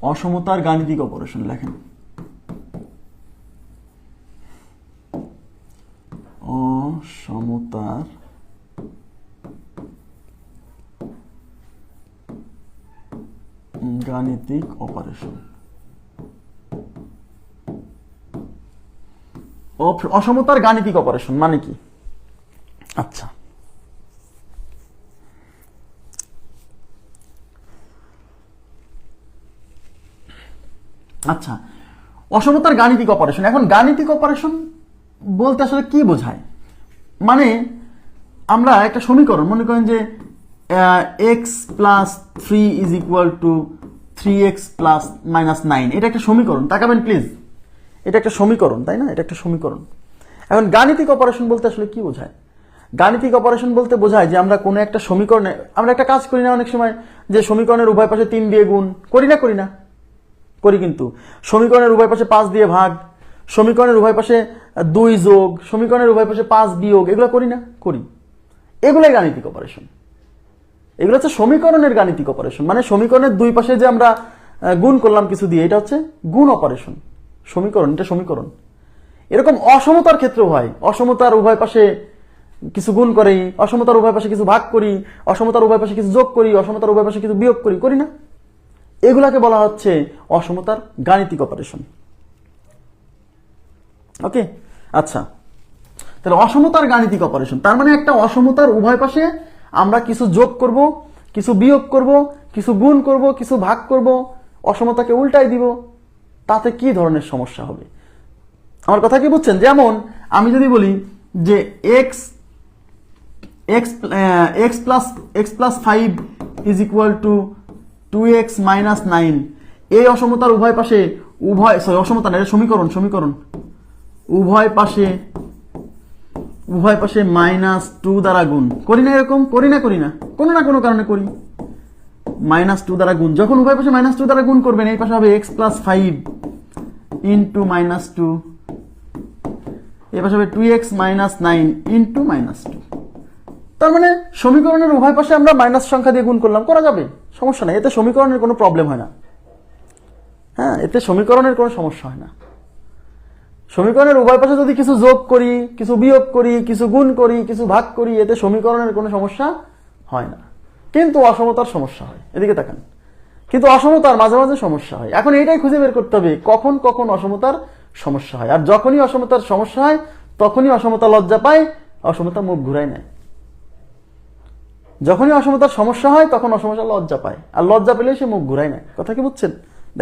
অসমতার গাণিতিক অপারেশন লেখেন। অসমতার গাণিতিক অপারেশন। অসমতার গাণিতিক অপারেশন মানে কি? আচ্ছা। আচ্ছা অসমতার গাণিতিক অপারেশন এখন গাণিতিক অপারেশন বলতে আসলে কি বোঝায়? মানে আমরা একটা সমীকরণ, মনে করেন যে x plus three is equal to three x plus minus nine এটা একটা সমীকরণ। তাকাবেন প্লিজ এটা একটা সমীকরণ, তাই না? এটা একটা সমীকরণ। এখন গাণিতিক অপারেশন বলতে আসলে কি বোঝায়? গাণিতিক অপারেশন বলতে বোঝায় যে আমরা কোনো একটা সমীকরণে, আমরা একটা কাজ করি না অনেক সময়, যে সমীকরণের উভয় পাশে তিন দিয়ে গুণ। করি না করি না। করি কিন্তু। সমীকরণের উভয় পাশে পাঁচ দিয়ে ভাগ, সমীকরণের উভয় পাশে দুই যোগ, সমীকরণের উভয় পাশে পাঁচ বিয়োগ, এগুলো করি না? করি। এগুলোই গাণিতিক অপারেশন এগুলো হচ্ছে সমীকরণের গাণিতিক অপারেশন মানে সমীকরণের দুই পাশে যে আমরা গুণ করলাম কিছু দিয়ে, এটা হচ্ছে গুণ অপারেশন সমীকরণ, এটা সমীকরণ। এরকম অসমতার ক্ষেত্রেও হয়। অসমতার উভয় পাশে কিছু গুণ করি, অসমতার উভয় পাশে কিছু ভাগ করি, অসমতার উভয় পাশে কিছু যোগ করি, অসমতার উভয় পাশে কিছু বিয়োগ করি করি না? এগুলাকে বলা হচ্ছে অসমতার গাণিতিক অপারেশন ওকে আচ্ছা। তাহলে অসমতার গাণিতিক অপারেশন তার মানে একটা অসমতার উভয় পাশে আমরা কিছু যোগ করব, কিছু বিয়োগ করব, কিছু গুণ করব, কিছু ভাগ করব, অসমতাকে উল্টাই দিব, তাতে কি ধরনের সমস্যা হবে? আমার কথা কি বুঝছেন? যেমন আমি যদি বলি যে x x x plus x plus five is equal to two x minus nine এই অসমতার উভয় পাশে উভয় সরি অসমতা না সমীকরণ সমীকরণ। উভয় পাশে উভয় পাশে মাইনাস টু দ্বারা গুণ। করি না এরকম? করি না করি না। কোনো না কোনো কারণে করি। মাইনাস টু দ্বারা গুণ। যখন উভয় পাশে মাইনাস টু দ্বারা গুণ করবেন, এই পাশে হবে x plus five into minus two এই পাশে হবে two x minus nine into minus two তার মানে সমীকরণের উভয় পাশে আমরা মাইনাস সংখ্যা দিয়ে গুণ করলাম, করা যাবে, সমস্যা নেই, এতে সমীকরণের কোনো প্রবলেম হয় না। হ্যাঁ এতে সমীকরণের কোনো সমস্যা হয় না। সমীকরণের উভয় পাশে যদি কিছু যোগ করি, কিছু বিয়োগ করি, কিছু গুণ করি, কিছু ভাগ করি, এতে সমীকরণের কোনো সমস্যা হয় না। কিন্তু অসমতার সমস্যা হয়, এদিকে তাকান। কিন্তু অসমতার মাঝে মাঝে সমস্যা হয়। এখন এইটাই খুঁজে বের করতে হবে, কখন কখন অসমতার সমস্যা হয়। আর যখনই অসমতার সমস্যা হয়, তখনই অসমতা লজ্জা পায়, অসমতা মুখ ঘুরায় নেয়। যখনই অসমতার সমস্যা হয়, তখন অসমস্যা লজ্জা পায়। আর লজ্জা পেলে সে মুখ ঘুরায় না কথা কি বুঝছেন?